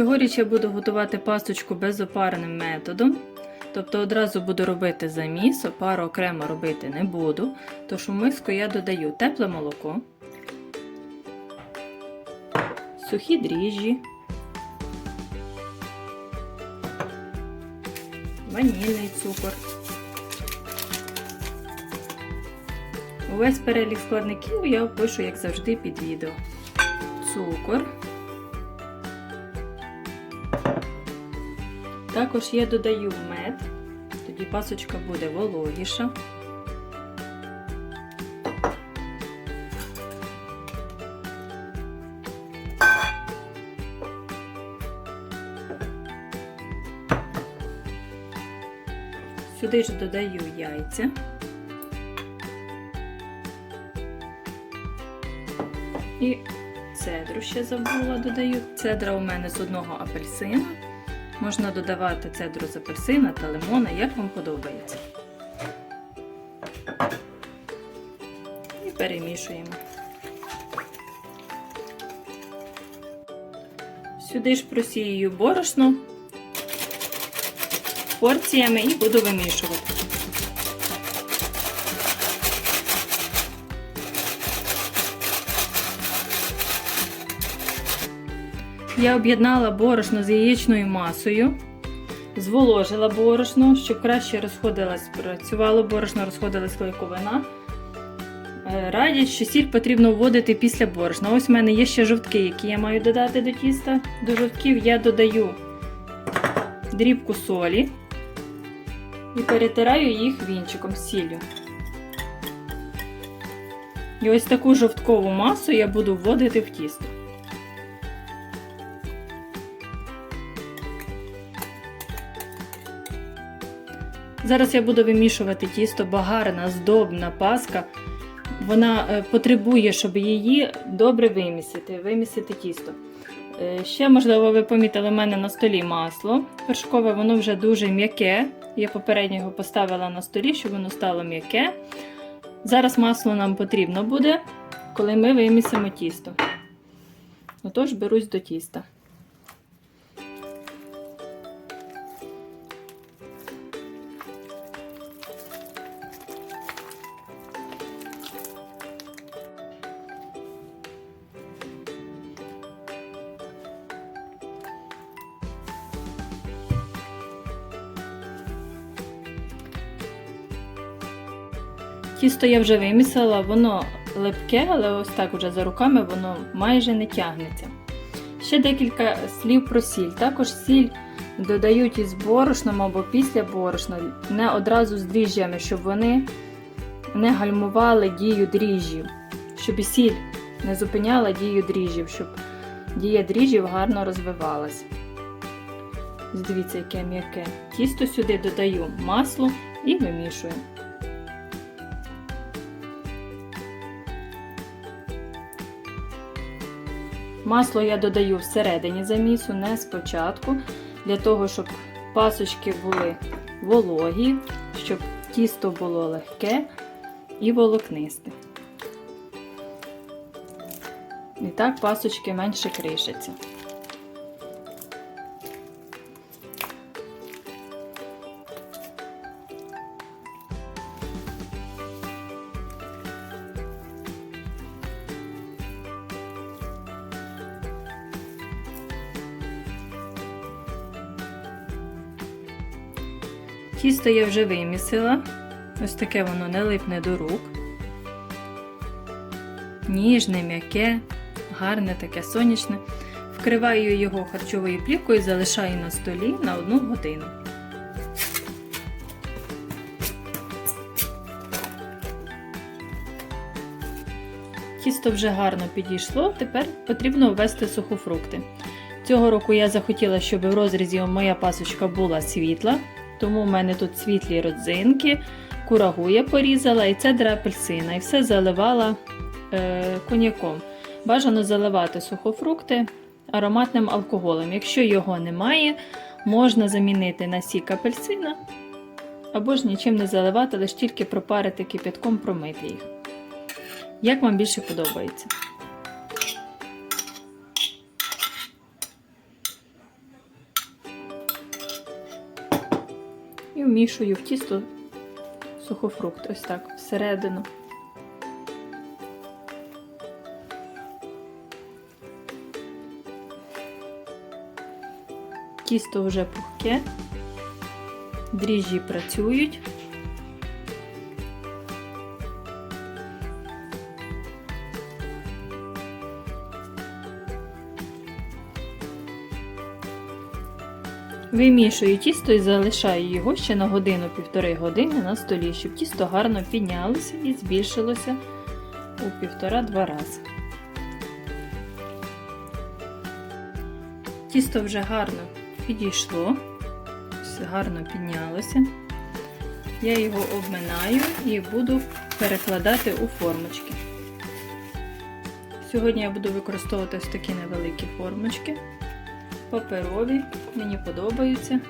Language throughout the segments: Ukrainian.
Цьогоріч я буду готувати пасточку безопарним методом. Тобто одразу буду робити заміс, опару окремо робити не буду. Тож у миску я додаю тепле молоко, сухі дріжджі, ванільний цукор. Увесь перелік складників я опишу, як завжди, під відео. Цукор. Також я додаю мед, тоді пасочка буде вологіша. Сюди ж додаю яйця. І цедру ще забула додаю. Цедра у мене з одного апельсина. Можна додавати цедру з апельсина та лимона, як вам подобається. І перемішуємо. Сюди ж просію борошно порціями і буду вимішувати. Я об'єднала борошно з яєчною масою, зволожила борошно, щоб краще розходилась, працювало борошно, розходилась клейковина. Е, Радять, що сіль потрібно вводити після борошна. Ось у мене є ще жовтки, які я маю додати до тіста. До жовтків я додаю дрібку солі і перетираю їх вінчиком з сіллю. І ось таку жовткову масу я буду вводити в тісто. Зараз я буду вимішувати тісто багарна, здобна паска. Вона е, потребує, щоб її добре вимісити, вимісити тісто. Е, Ще, можливо, ви помітили, у мене на столі масло вершкове, воно вже дуже м'яке. Я попередньо його поставила на столі, щоб воно стало м'яке. Зараз масло нам потрібно буде, коли ми вимісимо тісто. Отож, берусь до тіста. Тісто я вже вимісила, воно липке, але ось так уже за руками воно майже не тягнеться. Ще декілька слів про сіль. Також сіль додають із борошном або після борошна, не одразу з дріжджами, щоб вони не гальмували дію дріжджів, щоб і сіль не зупиняла дію дріжджів, щоб дія дріжджів гарно розвивалась. Ось Дивіться, яке м'яке. Тісто сюди додаю масло і вимішую. Масло я додаю всередині замісу, не спочатку, для того, щоб пасочки були вологі, щоб тісто було легке і волокнисте. І так пасочки менше кришаться. Тісто я вже вимісила. Ось таке воно не липне до рук. Ніжне, м'яке, гарне таке сонячне. Вкриваю його харчовою плівкою і залишаю на столі на одну годину. Тісто вже гарно підійшло, тепер потрібно ввести сухофрукти. Цього року я захотіла, щоб в розрізі моя пасочка була світла, тому в мене тут світлі родзинки, курагу я порізала і цедра апельсина, і все заливала е, коньяком. Бажано заливати сухофрукти ароматним алкоголем. Якщо його немає, можна замінити на сік апельсина або ж нічим не заливати, лише тільки пропарити кипятком, промити їх. Як вам більше подобається? І вмішую в тісто сухофрукт. Ось так, всередину. Тісто вже пухке, дріжджі працюють. Вимішую тісто і залишаю його ще на годину-півтори години на столі, щоб тісто гарно піднялося і збільшилося у півтора-два рази. Тісто вже гарно підійшло, гарно піднялося. Я його обминаю і буду перекладати у формочки. Сьогодні я буду використовувати ось такі невеликі формочки паперові, мені подобаються.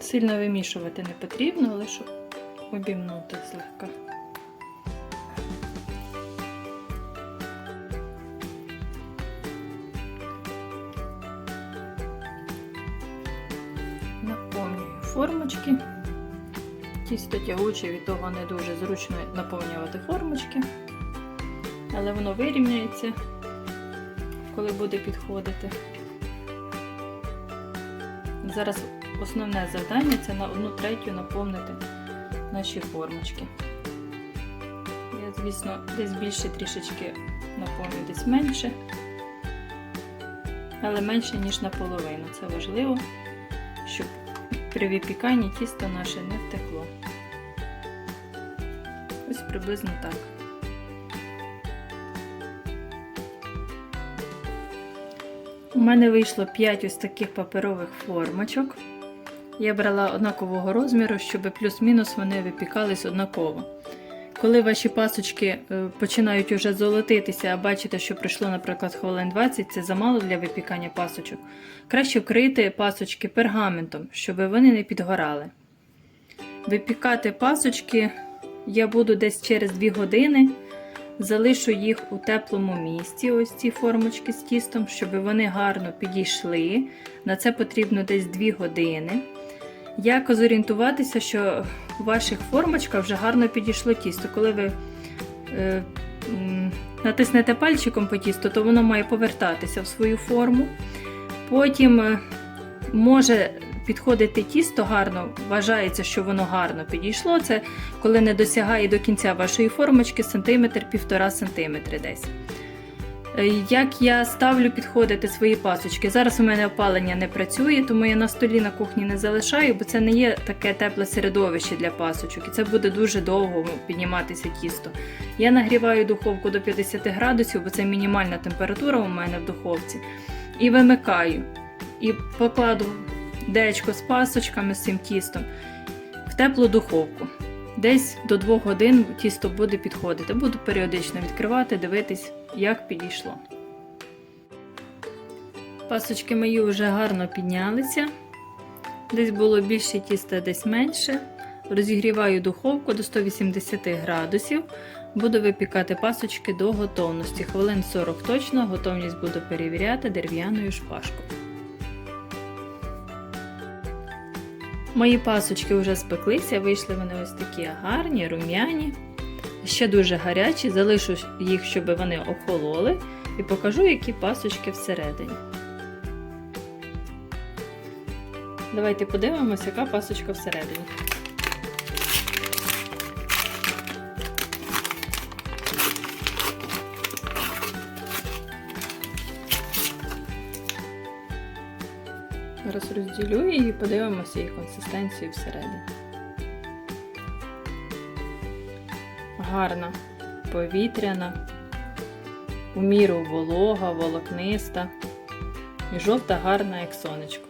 Сильно вимішувати не потрібно, лише обімнути злегка. Формочки. Тісто тягуче, від того не дуже зручно наповнювати формочки, але воно вирівняється, коли буде підходити. Зараз основне завдання це на одну третю наповнити наші формочки. Я, звісно, десь більше трішечки наповню, десь менше, але менше, ніж наполовину. Це важливо, щоб при випіканні тісто наше не втекло. Ось приблизно так. У мене вийшло 5 ось таких паперових формочок. Я брала однакового розміру, щоб плюс-мінус вони випікались однаково. Коли ваші пасочки е, починають уже золотитися, а бачите, що пройшло, наприклад, хвилин 20, це замало для випікання пасочок. Краще вкрити пасочки пергаментом, щоб вони не підгорали. Випікати пасочки я буду десь через 2 години. Залишу їх у теплому місці, ось ці формочки з тістом, щоб вони гарно підійшли. На це потрібно десь 2 години. Як зорієнтуватися, що у ваших формочках вже гарно підійшло тісто. Коли ви е, натиснете пальчиком по тісту, то воно має повертатися в свою форму. Потім е, може підходити тісто гарно, вважається, що воно гарно підійшло. Це коли не досягає до кінця вашої формочки сантиметр, півтора сантиметри десь. Е, Як я ставлю підходити свої пасочки? Зараз у мене опалення не працює, тому я на столі на кухні не залишаю, бо це не є таке тепле середовище для пасочок, і це буде дуже довго підніматися тісто. Я нагріваю духовку до 50 градусів, бо це мінімальна температура у мене в духовці. І вимикаю. І покладу дечко з пасочками з цим тістом в теплу духовку. Десь до 2 годин тісто буде підходити. Буду періодично відкривати, дивитись, як підійшло. Пасочки мої вже гарно піднялися. Десь було більше тіста, десь менше. Розігріваю духовку до 180 градусів. Буду випікати пасочки до готовності. Хвилин 40 точно, готовність буду перевіряти дерев'яною шпажкою. Мої пасочки вже спеклися, вийшли вони ось такі гарні, рум'яні. Ще дуже гарячі, залишу їх, щоб вони охололи, і покажу, які пасочки всередині. Давайте подивимося, яка пасочка всередині. Зараз розділю і подивимося її консистенцію всередині. Гарна, повітряна, у міру волога, волокниста і жовта гарна, як сонечко.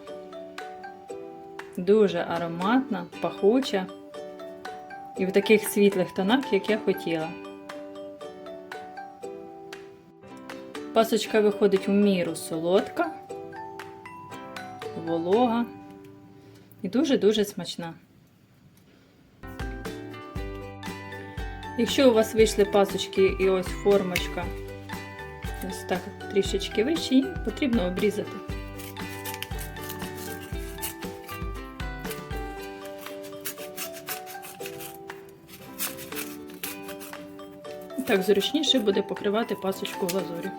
Дуже ароматна, пахуча і в таких світлих тонах, як я хотіла. Пасочка виходить у міру солодка волога і дуже-дуже смачна. Якщо у вас вийшли пасочки і ось формочка, ось так трішечки вище, її потрібно обрізати. Так зручніше буде покривати пасочку глазурю.